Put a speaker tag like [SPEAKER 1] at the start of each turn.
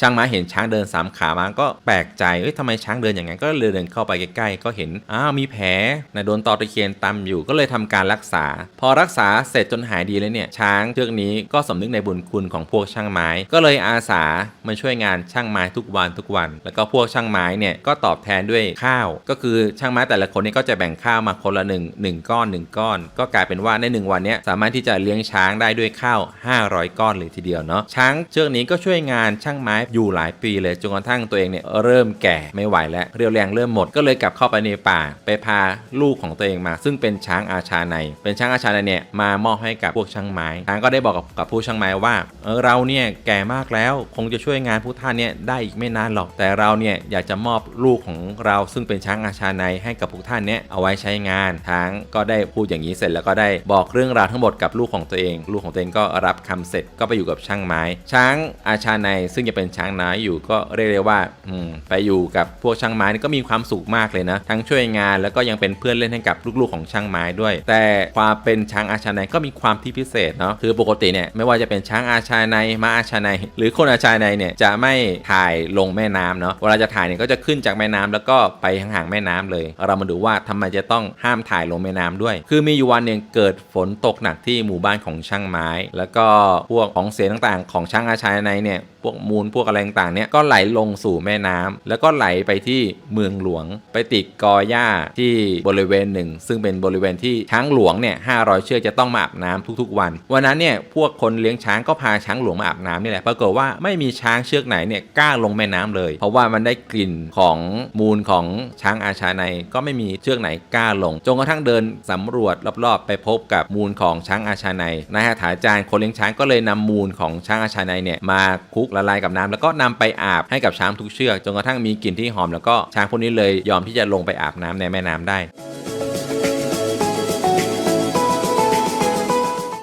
[SPEAKER 1] ช่างม้าเห็นช้างเดินสามขามาก็แปลกใจ เอ้ยทำไมช้างเดินอย่างนั้น ก็เลยเดินเข้าไปใกล้ๆ ก็เห็น อ้าว มีแผลนะโดนตอตะเคียนตำอยู่ ก็เลยทำการรักษา พอรักษาเสร็จจนหายดีแล้วเนี่ย ช้างเชือกนี้ก็สำนึกในบุญคุณของพวกช่างไม้ ก็เลยอาสามาช่วยงานช่างไม้ทุกวันทุกวัน แล้วก็พวกช่างไม้เนี่ยก็ตอบแทนด้วยข้าว ก็คือช่างไม้แต่ละคนเนี่ยก็จะแบ่งข้าวมาคนละหนึ่งหนึ่งก้อนหนึ่งก้อน ก็กลายเป็นว่าในหนึ่งวันเนี้ยสามารถที่จะเลี้ยงช้างได้ด้วยข้าว 500 ก้อนเลยทีเดียวเนาะ ช้างเชือกนี้ก็ช่วยงานช่างไม้อยู่หลายปีเลยจนกระทั่งตัวเองเนี่ยเริ่มแก่ไม่ไหวแล้วเรียวแรงเริ่มหมดก็เลยกลับเข้าไปในป่า ไปพาลูกของตัวเองมา ซึ่งเป็นช้างอาชาใน เป็นช้างอาชาในเนี่ยมามอบให้กับพวกช่างไม้ช้างก็ได้บอกกับกับผู้ช่างไม้ว่าเออเราเนี่ยแก่มากแล้วคงจะช่วยงานผู้ท่านเนี่ยได้อีกไม่นานหรอกแต่เราเนี่ยอยากจะมอบลูกของเราซึ่งเป็นช้างอาชาในให้กับพวกท่านเนี่ยเอาไว้ใช้งานช้างก็ได้พูดอย่างนี้เสร็จแล้วก็ได้บอกเรื่องราวทั้งหมดกับลูกของตัวเอง ลูกของตัวเองก็รับคำเสร็จก็ไปอยู่กับช่างไม้ ช้างอาชาในซึ่งจะเป็นช้างน้อยอยู่ก็เรียกได้ว่าไปอยู่กับพวกช่างไม้นี่ก็มีความสุขมากเลยนะ ทั้งช่วยงานแล้วก็ยังเป็นเพื่อนเล่นให้กับลูกๆของช่างไม้ด้วย แต่ความเป็นช้างอาชาในก็มีความที่พิเศษเนาะคือปกติเนี่ยไม่ว่าจะเป็นช้างอาชาในม้าอาชาในหรือคนอาชาในเนี่ยจะไม่ถ่ายลงแม่น้ำเนาะเวลาจะถ่ายเนี่ยก็จะขึ้นจากแม่น้ำแล้วก็ไปห่างๆแม่น้ำเลย เรามาดูว่าทำไมจะต้องห้ามถ่ายลงแม่น้ำด้วย คือมีอยู่วันหนึ่งเกิดฝนตกหนักที่หมู่บ้านของช่างไม้ แล้วก็พวกของเสียต่างๆ ของช่างอาชาในเนี่ยพวกมูลพวกกอะไรต่างๆเนี่ยก็ไหลลงสู่แม่น้ำแล้วก็ไหลไปที่เมืองหลวง ไปติดกอหญ้าที่บริเวณหนึ่ง ซึ่งเป็นบริเวณที่ช้างหลวงเนี่ย500เชือกจะต้องมาอาบน้ำทุกๆ วัน วันนั้นเนี่ยพวกคนเลี้ยงช้างก็พาช้างหลวงมาอาบน้ำนี่แหละปรากฏว่าไม่มีช้างเชือกไหนเนี่ยกล้าลงแม่น้ำเลย เพราะว่ามันได้กลิ่นของมูลของช้างอาชาในก็ไม่มีเชือกไหนกล้าลงจนกระทั่งเดินสำรวจรอบๆ ไปพบกับมูลของช้างอาชาในนายถาจารย์คนเลี้ยงช้างก็เลยนำมูลของช้างอาชาในเนี่ยมาคลุกละลายกับน้ำแล้วก็นำไปอาบให้กับช้างทุกเชือกจนกระทั่งมีกลิ่นที่หอม แล้วก็ช้างพวกนี้เลยยอมที่จะลงไปอาบน้ำในแม่น้ำได้